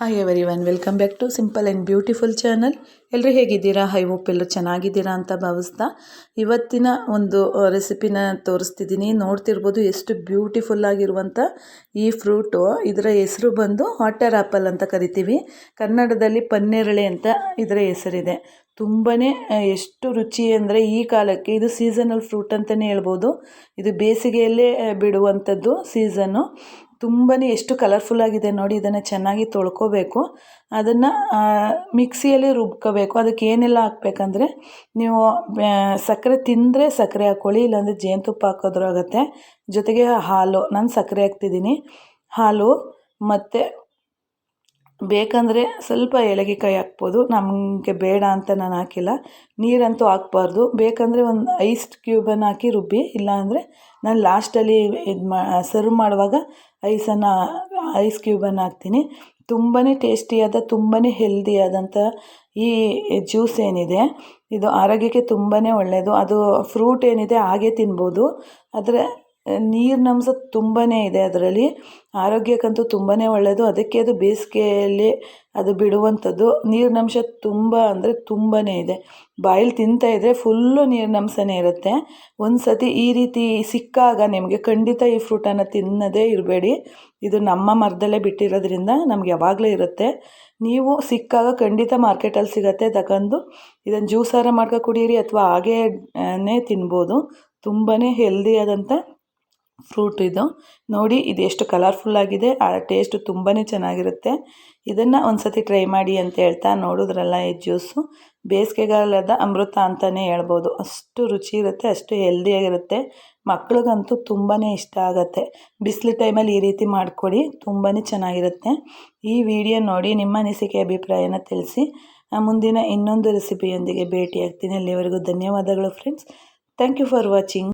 Hi everyone welcome back to simple and beautiful channel ಎಲ್ಲರೂ ಹೇಗಿದ್ದೀರಾ? High ಓಪ್ ಎಲ್ಲರೂ ಚೆನ್ನಾಗಿದ್ದೀರಾ ಅಂತ ಭಾವಿಸ್ತಾ. ಇವತ್ತಿನ ಒಂದು ರೆಸಿಪಿನ ತೋರಿಸ್ತಿದ್ದೀನಿ. ನೋಡ್ತಿರ್ಬೋದು ಎಷ್ಟು ಬ್ಯೂಟಿಫುಲ್ ಆಗಿರುವಂಥ ಈ ಫ್ರೂಟು ಇದರ ಹೆಸರು ಬಂದು ವಾಟರ್ ಆ್ಯಪಲ್ ಅಂತ ಕರಿತೀವಿ. ಕನ್ನಡದಲ್ಲಿ ಪನ್ನೇರಳೆ ಅಂತ ಇದರ ಹೆಸರಿದೆ. ತುಂಬಾ ಎಷ್ಟು ರುಚಿ ಅಂದರೆ ಈ ಕಾಲಕ್ಕೆ ಇದು ಸೀಸನಲ್ ಫ್ರೂಟ್ ಅಂತಲೇ ಹೇಳ್ಬೋದು. ಇದು ಬೇಸಿಗೆಯಲ್ಲೇ ಬಿಡುವಂಥದ್ದು ಸೀಸನ್ನು ತುಂಬಾ ಎಷ್ಟು ಕಲರ್ಫುಲ್ ಆಗಿದೆ ನೋಡಿ, ಇದನ್ನು ಚೆನ್ನಾಗಿ ತೊಳ್ಕೊಬೇಕು. ಅದನ್ನು ಮಿಕ್ಸಿಯಲ್ಲಿ ರುಬ್ಕೋಬೇಕು. ಅದಕ್ಕೆ ಏನೆಲ್ಲ ಹಾಕ್ಬೇಕಂದ್ರೆ, ನೀವು ಸಕ್ಕರೆ ತಿಂದರೆ ಸಕ್ಕರೆ ಹಾಕ್ಕೊಳ್ಳಿ, ಇಲ್ಲಾಂದರೆ ಜೇನುತುಪ್ಪ ಹಾಕೋದ್ರೂ ಆಗುತ್ತೆ. ಜೊತೆಗೆ ಹಾಲು, ನಾನು ಸಕ್ಕರೆ ಹಾಕ್ತಿದ್ದೀನಿ. ಹಾಲು ಮತ್ತು ಬೇಕಂದರೆ ಸ್ವಲ್ಪ ಏಲಕ್ಕಿಕಾಯಿ ಹಾಕ್ಬೋದು. ನಮಗೆ ಬೇಡ ಅಂತ ನಾನು ಹಾಕಿಲ್ಲ. ನೀರಂತೂ ಹಾಕ್ಬಾರ್ದು. ಬೇಕಂದರೆ ಒಂದು ಐಸ್ ಕ್ಯೂಬನ್ನು ಹಾಕಿ ರುಬ್ಬಿ. ಇಲ್ಲಾಂದರೆ ನಾನು ಲಾಸ್ಟಲ್ಲಿ ಇದು ಮಾ ಸರ್ವ್ ಮಾಡುವಾಗ ಐಸನ್ನು ಐಸ್ ಕ್ಯೂಬನ್ನು ಹಾಕ್ತೀನಿ. ತುಂಬಾ ಟೇಸ್ಟಿಯಾದ ತುಂಬಾ ಹೆಲ್ದಿಯಾದಂಥ ಈ ಜ್ಯೂಸ್ ಏನಿದೆ. ಇದು ಆರೋಗ್ಯಕ್ಕೆ ತುಂಬಾ ಒಳ್ಳೆಯದು ಅದು ಫ್ರೂಟ್ ಏನಿದೆ ಹಾಗೆ ತಿನ್ಬೋದು. ಆದರೆ ನೀರಿನಂಶ ತುಂಬಾ ಇದೆ ಅದರಲ್ಲಿ. ಆರೋಗ್ಯಕ್ಕಂತೂ ತುಂಬಾ ಒಳ್ಳೆಯದು ಅದಕ್ಕೆ ಅದು ಬೇಸಿಗೆಯಲ್ಲಿ ಅದು ಬಿಡುವಂಥದ್ದು. ನೀರಿನಂಶ ತುಂಬ ಅಂದರೆ ತುಂಬಾ ಇದೆ. ಬಾಯಲ್ಲಿ ತಿಂತಾಯಿದ್ರೆ ಫುಲ್ಲು ನೀರಿನಂಶನೇ ಇರುತ್ತೆ. ಒಂದು ಸತಿ ಈ ರೀತಿ ಸಿಕ್ಕಾಗ ನಿಮಗೆ ಖಂಡಿತ ಈ ಫ್ರೂಟನ್ನು ತಿನ್ನದೇ ಇರಬೇಡಿ. ಇದು ನಮ್ಮ ಮರದಲ್ಲೇ ಬಿಟ್ಟಿರೋದ್ರಿಂದ ನಮ್ಗೆ ಯಾವಾಗಲೂ ಇರುತ್ತೆ. ನೀವು ಸಿಕ್ಕಾಗ ಖಂಡಿತ ಮಾರ್ಕೆಟಲ್ಲಿ ಸಿಗುತ್ತೆ. ತಗೊಂಡು ಇದನ್ನು ಜ್ಯೂಸಾರ ಮಾಡ್ಕೊ ಕುಡೀರಿ ಅಥವಾ ಹಾಗೇ ತಿನ್ಬೋದು. ತುಂಬಾ ಹೆಲ್ದಿಯಾದಂಥ ಫ್ರೂಟ್ ಇದು. ನೋಡಿ, ಇದು ಎಷ್ಟು ಕಲರ್ಫುಲ್ಲಾಗಿದೆ ಆ ಟೇಸ್ಟ್ ತುಂಬಾ ಚೆನ್ನಾಗಿರುತ್ತೆ. ಇದನ್ನು ಒಂದು ಸತಿ ಟ್ರೈ ಮಾಡಿ ಅಂತ ಹೇಳ್ತಾ ನೋಡಿದ್ರಲ್ಲ ಈ ಜ್ಯೂಸು ಬೇಸಿಗೆಗಾಲದ ಅಮೃತ ಅಂತಲೇ ಹೇಳ್ಬೋದು. ಅಷ್ಟು ರುಚಿ ಇರುತ್ತೆ, ಅಷ್ಟು ಹೆಲ್ದಿಯಾಗಿರುತ್ತೆ ಮಕ್ಳಿಗಂತೂ ತುಂಬಾ ಇಷ್ಟ ಆಗುತ್ತೆ. ಬಿಸಿಲು ಟೈಮಲ್ಲಿ ಈ ರೀತಿ ಮಾಡಿಕೊಡಿ ತುಂಬಾ ಚೆನ್ನಾಗಿರುತ್ತೆ. ಈ ವಿಡಿಯೋ ನೋಡಿ ನಿಮ್ಮ ಅನಿಸಿಕೆ, ಅಭಿಪ್ರಾಯನ ತಿಳಿಸಿ. ಮುಂದಿನ ಇನ್ನೊಂದು ರೆಸಿಪಿಯೊಂದಿಗೆ ಭೇಟಿಯಾಗ್ತೀನಿ. ಅಲ್ಲಿವರೆಗೂ ಧನ್ಯವಾದಗಳು friends thank you for watching